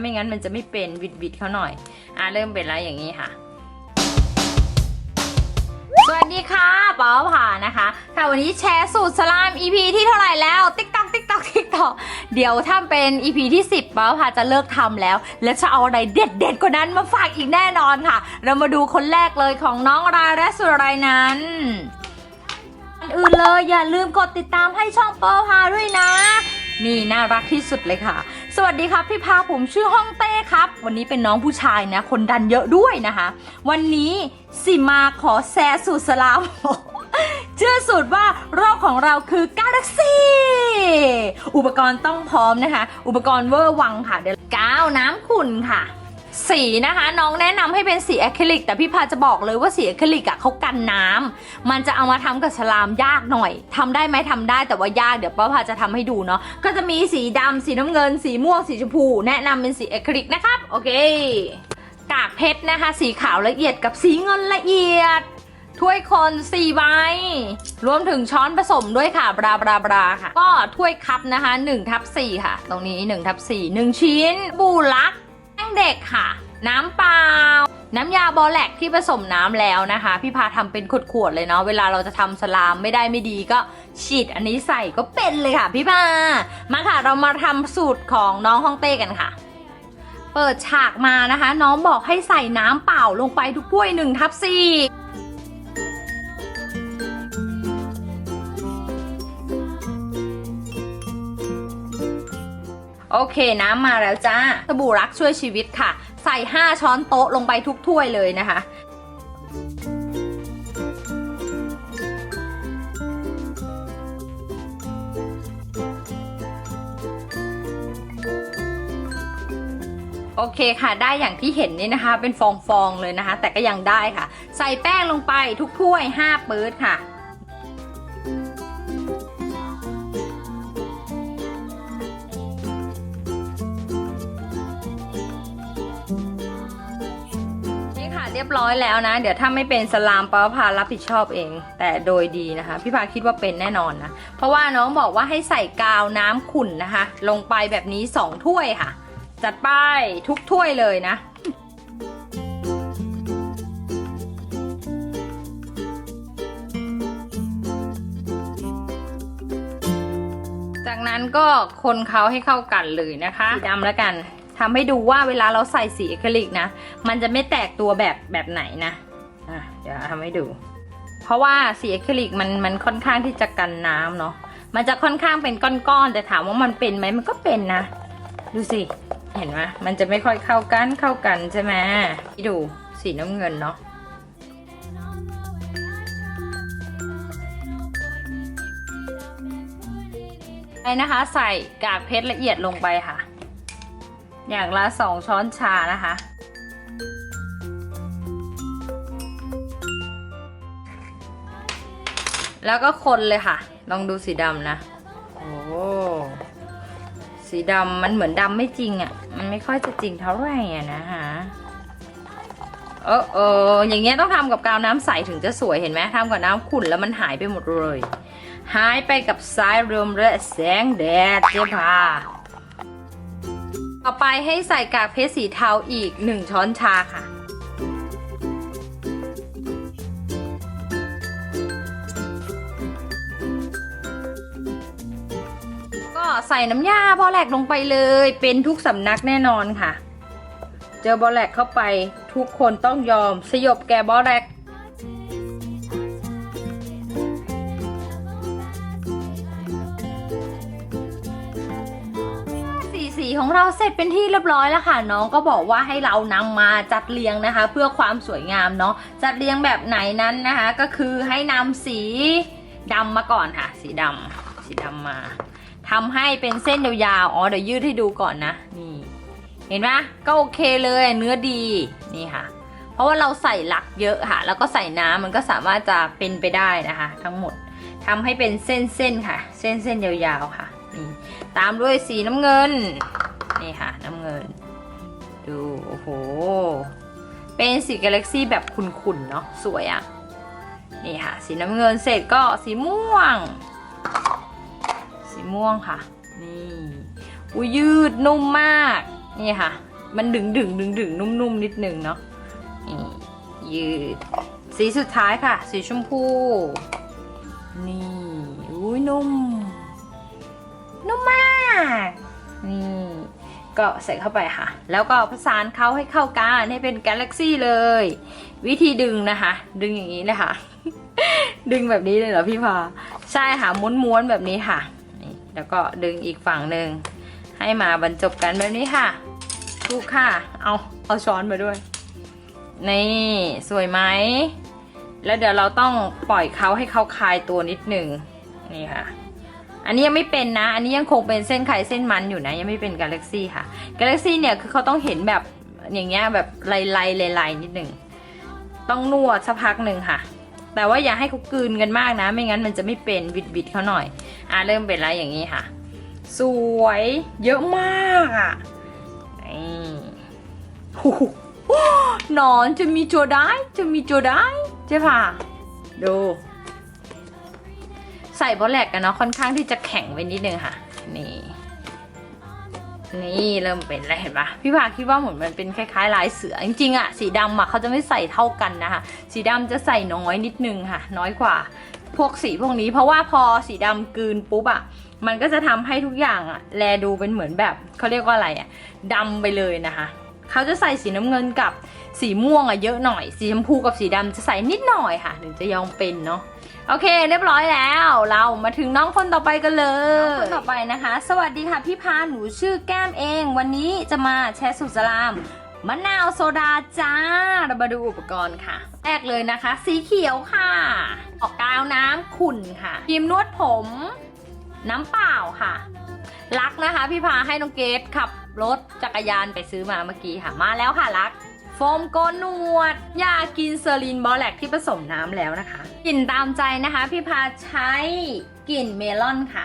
ไม่งั้นมันจะไม่เป็นวิดวิดเขาหน่อย อะเริ่มเป็นแล้วอย่างนี้ค่ะ สวัสดีค่ะป๋อผ่านะคะ ค่ะวันนี้แชร์สูตรสลาม EP ที่เท่าไหร่แล้ว ติ๊กตอกติ๊กตอกติ๊กตอกเดี๋ยวถ้าเป็น EP ที่ 10ป๋อผ่าจะเลิกทำแล้ว และจะเอาอะไรเด็ดเด็ดกว่านั้นมาฝากอีกแน่นอนค่ะ เรามาดูคนแรกเลยของน้องรายและสุรายนั้นอนอื่นเลยอย่าลืมกดติดตามให้ช่องป๋อพาด้วยนะ นี่น่ารักที่สุดเลยค่ะ สวัสดีครับพี่พาผมชื่อฮ่องเต้ครับ วันนี้เป็นน้องผู้ชายนะ คนดันเยอะด้วยนะคะ วันนี้สิมาขอแซสูตรสลามเชื่อสูตรว่าโรคของเราคือกาแล็กซี่อุปกรณ์ต้องพร้อมนะคะ อุปกรณ์เวอร์วังค่ะเดี๋ยวกาวน้ำขุ่นค่ะ สีนะคะน้องแนะนำให้เป็นสีอะคริลิก แต่พี่พาจะบอกเลยว่าสีอะคริลิกอะเขากันน้ำมันจะเอามาทำกับฉลามยากหน่อยทำได้ไหมทำได้แต่ว่ายากเดี๋ยวป้าพาจะทำให้ดูเนาะก็จะมีสีดำสีน้ำเงิน สีม่วงสีชมพู แนะนำเป็นสีอะคริลิกนะครับโอเค กากเพชรนะคะ สีขาวละเอียดกับสีเงินละเอียดถ้วยคน4ใบรวมถึงช้อนผสมด้วยค่ะ บราบราบราค่ะ ก็ถ้วยคัพนะคะ1ทับ4ค่ะ ตรงนี้1ทับ4 1 ชิ้น บูลัก งเด็กค่ะ น้ำเปล่า น้ำยาบอแลกที่ผสมน้ำแล้วนะคะ พี่พาทำเป็นขวดๆเลยเนาะเวลาเราจะทำสลามไม่ได้ไม่ดีก็ฉีดอันนี้ใส่ก็เป็นเลยค่ะพี่พามาค่ะเรามาทำสูตรของน้องฮ่องเต้กันค่ะเปิดฉากมานะคะ น้องบอกให้ใส่น้ำเปล่าลงไปทุกถ้วย1ทับ4 โอเคน้ำมาแล้วจ้าสบู่รักช่วยชีวิตค่ะ ใส่ 5 ช้อนโต๊ะลงไปทุกถ้วยเลยนะคะโอเคค่ะ ได้อย่างที่เห็นนี่นะคะ เป็นฟองๆเลยนะคะ แต่ก็ยังได้ค่ะ ใส่แป้งลงไปทุกถ้วย 5 ปื๊ดค่ะ ยบร้อยแล้วนะ เดี๋ยวถ้าไม่เป็นสลามป้าพารับผิดชอบเอง แต่โดยดีนะคะ พี่พาคิดว่าเป็นแน่นอนนะ เพราะว่าน้องบอกว่าให้ใส่กาวน้ำขุ่นนะคะ ลงไปแบบนี้ 2 ถ้วยค่ะ จัดไปทุกถ้วยเลยนะจากนั้นก็คนเขาให้เข้ากันเลยนะคะสีดำแล้วกัน ทำให้ดูว่าเวลาเราใส่สีอะคริลิกนะ มันจะไม่แตกตัวแบบแบบไหนนะอะเดี๋ยวทำให้ดู เพราะว่าสีอะคริลิกมันมันค่อนข้างที่จะกันน้ำเนาะ มันจะค่อนข้างเป็นก้อนๆแต่ถามว่ามันเป็นไหมมันก็เป็นนะ ดูสิ เห็นไหมมันจะไม่ค่อยเข้ากันเข้ากันใช่ไหมดูสีน้ำเงินเนาะไปนะคะ ใส่กากเพชรละเอียดลงไปค่ะ อย่างละสองช้อนชานะคะ แล้วก็คนเลยค่ะ ลองดูสีดำนะ โอ้สีดำมันเหมือนดำไม่จริงอะ่ะ มันไม่ค่อยจะจริงเท่าไหร่อะนะคะเออเอออย่างเงี้ยต้องทำกับกาวน้ำใสถึงจะสวยเห็นไหมทำกับน้ำขุ่นแล้วมันหายไปหมดเลย หายไปกับสายลมและแสงแดดเจ๊พา ต่อไปให้ใส่กากเพชรสีเทาอีก 1 ช้อนชาค่ะ ก็ใส่น้ำยาบอแลกลงไปเลย เป็นทุกสำนักแน่นอนค่ะ เจอบอแลกเข้าไปทุกคนต้องยอมสยบแกบอแลก ของเราเสร็จเป็นที่เรียบร้อยแล้วค่ะ น้องก็บอกว่าให้เรานำมาจัดเรียงนะคะ เพื่อความสวยงามเนาะจัดเรียงแบบไหนนั้นนะคะ ก็คือให้นำสีดำมาก่อนค่ะ สีดำสีดำมาทำให้เป็นเส้นยาวๆอ๋อเดี๋ยวยืดให้ดูก่อนนะนี่เห็นไหมก็โอเคเลยเนื้อดีนี่ค่ะ เพราะว่าเราใส่หลักเยอะค่ะ แล้วก็ใส่น้ำมันก็สามารถจะเป็นไปได้นะคะ ทั้งหมดทำให้เป็นเส้นๆค่ะ เส้นๆยาวๆค่ะ นี่ตามด้วยสีน้ำเงิน นี่ค่ะน้ำเงิน ดู โอ้โห เป็นสีกาแล็กซี่แบบขุ่นๆ เนาะสวยอะ่ะ นี่ค่ะ สีน้ำเงินเสร็จก็สีม่วง สีม่วงค่ะ นี่อุยยืดนุ่มมาก นี่ค่ะ มันดึงดึงดึงดึงนุ่มๆนิดนึงเนาะนี่ยืด สีสุดท้ายค่ะ สีชมพู นี่อุ้ยนุ่ม นี่ก็ใส่เข้าไปค่ะ แล้วก็ผสานเขาให้เข้ากันให้เป็นกาแล็กซี่เลย วิธีดึงนะคะ ดึงอย่างนี้เลยค่ะดึงแบบนี้เลยเหรอพี่พาใช่ค่ะม้วนๆแบบนี้ค่ะ แล้วก็ดึงอีกฝั่งหนึ่งให้มาบรรจบกันแบบนี้ค่ะถูกค่ะ เอาเอาช้อนมาด้วย นี่สวยไหม แล้วเดี๋ยวเราต้องปล่อยเขาให้เขาคลายตัวนิดหนึ่งนี่ค่ะ อันนี้ยังไม่เป็นนะ อันนี้ยังคงเป็นเส้นไข่เส้นมันอยู่นะ ยังไม่เป็นกาแล็กซี่ค่ะ กาแล็กซี่เนี่ยคือเขาต้องเห็นแบบอย่างเงี้ยแบบลายลายลายๆนิดหนึ่ง ต้องนวดสักพักหนึ่งค่ะ แต่ว่าอย่าให้เขากลืนกันมากนะ ไม่งั้นมันจะไม่เป็นบิดบิดๆเขาหน่อย อะเริ่มเป็นแล้วอย่างนี้ค่ะ สวยเยอะมากอะนี่โอ้หนอนจะมีโจได้จะมีโจได้ใช่ป่ะดู ใส่บอลแลกกันเนาะค่อนข้างที่จะแข็งไปนิดนึงค่ะ นี่ นี่เริ่มเป็นแล้วเห็นปะพี่พาคิดว่าเหมือนมันเป็นคล้ายๆลายเสือจริงๆอะสีดำอะเขาจะไม่ใส่เท่ากันนะคะสีดำจะใส่น้อยนิดนึงค่ะ น้อยกว่าพวกสีพวกนี้ เพราะว่าพอสีดำกลืนปุ๊บอะมันก็จะทำให้ทุกอย่างอะแลดูเป็นเหมือนแบบเขาเรียกว่าอะไรอะดำไปเลยนะคะเขาจะใส่สีน้ำเงินกับสีม่วงอะเยอะหน่อย สีชมพูกับสีดำจะใส่นิดหน่อยค่ะ ถึงจะยอมเป็นเนาะ โอเค เรียบร้อยแล้ว เรามาถึงน้องคนต่อไปกันเลยน้องคนต่อไปนะคะ สวัสดีค่ะพี่พาหนูชื่อแก้มเอง วันนี้จะมาแชร์สุดสลามมะนาวโซดาจ้า เรามาดูอุปกรณ์ค่ะ แรกเลยนะคะ สีเขียวค่ะ ออกกาวน้ำขุ่นค่ะครีมนวดผม น้ำเปล่าค่ะรักนะคะ พี่พาให้น้องเกดขับรถจักรยานไปซื้อมาเมื่อกี้ค่ะ มาแล้วค่ะรัก โฟมโกนหนวด ยากินเซอรินบอแลกที่ผสมน้ำแล้วนะคะกลิ่นตามใจนะคะ พี่พาใช้กลิ่นเมลอนค่ะ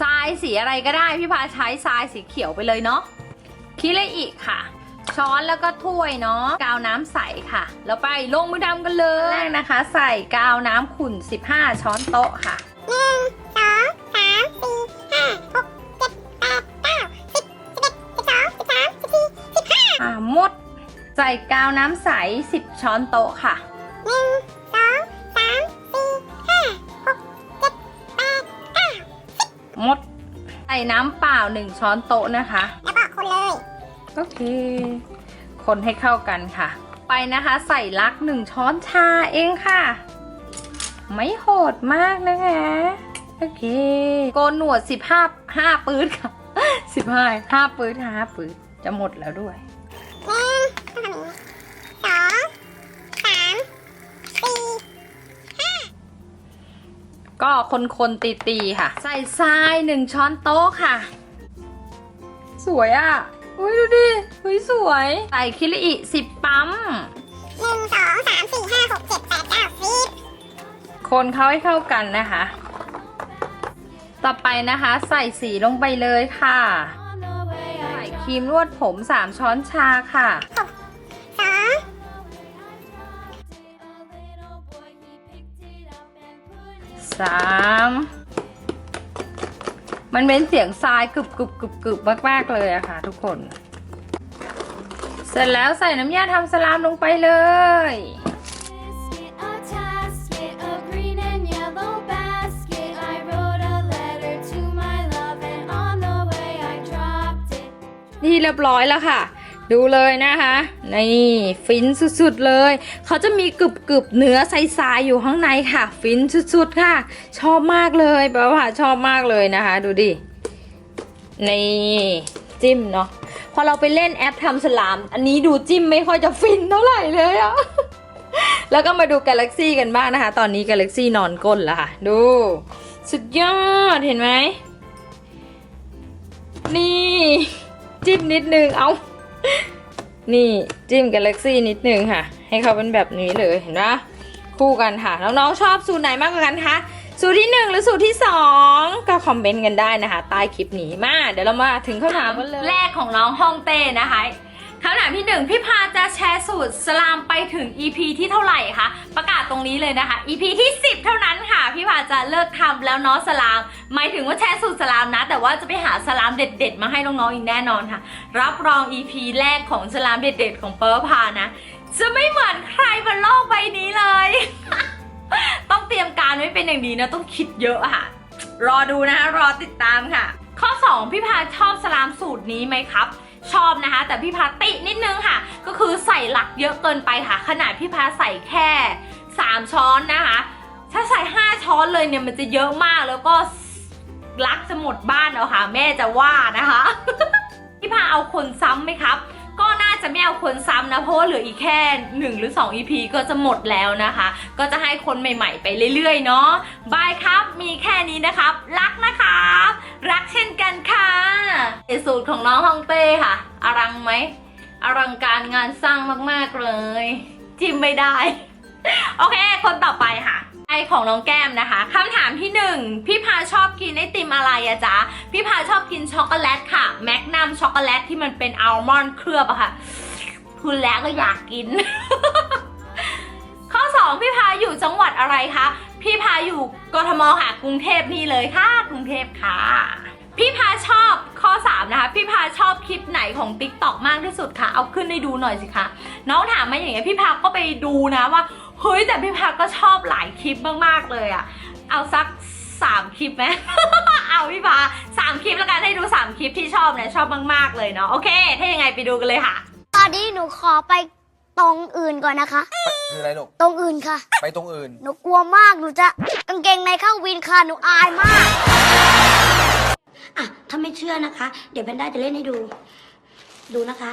ทรายสีอะไรก็ได้ พี่พาใช้ทรายสีเขียวไปเลยเนาะคิเลอิค่ะ ช้อนแล้วก็ถ้วยเนาะกาวน้ำใสค่ะ แล้วไปลงมือทำกันเลยแรกนะคะ ใส่กาวน้ำขุ่น 15 ช้อนโต๊ะค่ะหนึ่งสองสามสี่ห้าหกเจ็ด ใส่กาวน้ำใส 10 ช้อนโต๊ะค่ะ หนึ่งสองสามสี่ห้าหกเจ็ดแปดเก้าหมด ใส่น้ำเปล่า 1 ช้อนโต๊ะนะคะ แล้วก็คนเลยโอเค คนให้เข้ากันค่ะ ไปนะคะใส่ลักหนึ่งช้อนชาเองค่ะ ไม่โหดมากนะคะ โอเค โกนหนวดสิบห้าห้าปื้ดค่ะสิบห้าห้าปื้ดห้าปื้ดจะหมดแล้วด้วย ก็คนคนตีตีๆค่ะ ใส่ทรายหนึ่งช้อนโต๊ะค่ะ สวยอะอุ้ยดูดิอุ้ยสวย ใส่คิริอิสิบปั๊มหนึ่งสองสามสี่ห้าหกเจ็ดแปดเก้าสิบคนเข้าให้เข้ากันนะคะ ต่อไปนะคะใส่สีลงไปเลยค่ะ ใส่ครีมนวดผม3ช้อนชาค่ะ 3มันเป็นเสียงทรายกรึบกรึบกรึบกรึบมากๆเลยอะค่ะ ทุกคน เสร็จแล้วใส่น้ำยาทำสลามลงไปเลยนี่เรียบร้อยแล้วค่ะ ดูเลยนะคะนี่ฟินสุดๆเลย เขาจะมีกรึบๆเนื้อใสๆอยู่ข้างในค่ะ ฟินสุดๆค่ะ ชอบมากเลยแปลว่าชอบมากเลยนะคะ ดูดินี่จิ้มเนาะพอเราไปเล่นแอปทำสลาม อันนี้ดูจิ้มไม่ค่อยจะฟินเท่าไหร่เลยอะแล้วก็มาดูกาแล็กซี่กันบ้างนะคะ ตอนนี้กาแล็กซี่นอนก้นแล้วค่ะ ดู สุดยอดเห็นไหมนี่ จิ้มนิดนึงเอา นี่จิ้มกาแล็กซี่นิดนึงค่ะ ให้เขาเป็นแบบนี้เลยเห็นปะคู่กันค่ะแล้วน้องชอบสูตรไหนมากกว่ากันคะสูตรที่หนึ่งหรือสูตรที่สองก็คอมเมนต์กันได้นะคะ ใต้คลิปนี้มา เดี๋ยวเรามาถึงคำถามแรกของน้องฮ่องเต้นะคะ คำถามที่หนึ่งพี่พาจะแชร์สูตรสลามไปถึง EP ที่เท่าไหร่คะ ประกาศตรงนี้เลยนะคะ EP ที่ 10 เท่านั้นค่ะ พี่พาจะเลิกทำแล้วเนาะสลาม หมายถึงว่าแชร์สูตรสลามนะ แต่ว่าจะไปหาสลามเด็ด ๆ มาให้น้องๆอีกแน่นอนค่ะ รับรอง EP แรกของสลามเด็ด ๆ ของเปิร์พานะ จะไม่เหมือนใครบนโลกใบนี้เลย ต้องเตรียมการไว้เป็นอย่างดีนะต้องคิดเยอะอะค่ะ รอดูนะคะรอติดตามค่ะ ข้อ 2 พี่พาชอบสลามสูตรนี้ไหมครับ ชอบนะคะ แต่พี่พาตินิดนึงค่ะ ก็คือใส่หลักเยอะเกินไปค่ะ ขนาดพี่พาใส่แค่ 3 ช้อนนะคะ ถ้าใส่ 5 ช้อนเลยเนี่ยมันจะเยอะมากแล้วก็ลักจะหมดบ้านเอาค่ะ แม่จะว่านะคะ พี่พาเอาคนซ้ำไหมครับ จะไม่เอาคนซ้ำนะ เพราะว่าเหลืออีกแค่ 1 หรือ 2 EP ก็จะหมดแล้วนะคะ ก็จะให้คนใหม่ๆ ไปเรื่อยๆ เนาะบายครับ มีแค่นี้นะครับ รักนะครับ รักเช่นกันค่ะเอสูตรของน้องฮ่องเต้ค่ะ อลังไหมอลังการงานสร้างมากๆเลย จิ้มไม่ได้ โอเค คนต่อไปค่ะ ไอของน้องแก้มนะคะคำถามที่หนึ่งพี่พาชอบกินไอติมอะไรอะจ๊ะ พี่พาชอบกินช็อกโกแลตค่ะแมกนัมช็อกโกแลตที่มันเป็นอัลมอนด์เคลือบอะค่ะพูดแล้วก็อยากกิน ข้อ2พี่พาอยู่จังหวัดอะไรคะ พี่พาอยู่กทมค่ะกรุงเทพนี่เลยค่ะ กรุงเทพค่ะ พี่พาชอบข้อ3นะคะ พี่พาชอบคลิปไหนของ t ิ k t o k มากที่สุดคะเอาขึ้นให้ดูหน่อยสิคะน้องถามมาอย่างเงี้ยพี่พาก็ไปดูนะว่า เฮ้ยแต่พี่พาก็ชอบหลายคลิปมากๆเลยอะเอาสัก3คลิปไหม เอาพี่พาสามคลิปแล้วกันให้ดู3คลิปที่ชอบเนี่ยชอบมาก ๆ เลยเนาะโอเค ถ้ายังไงไปดูกันเลยค่ะ ตอนนี้หนูขอไปตรงอื่นก่อนนะคะ คืออะไรลูกตรงอื่นค่ะ ไปตรงอื่น หนูกลัวมากหนูจะกางเกงในเข้าวินค่ะหนูอายมาก อะ ถ้าไม่เชื่อนะคะ เดี๋ยวแพนด้าจะเล่นให้ดู ดูนะคะ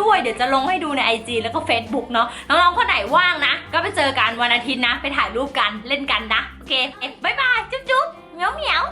ด้วย เดี๋ยวจะลงให้ดูใน IG แล้วก็ Facebook เนาะน้องๆคนไหนว่างนะ ก็ไปเจอกันวันอาทิตย์นะ ไปถ่ายรูปกันเล่นกันนะ โอเค บ๊ายบาย จุ๊บๆเหมียวเหมียว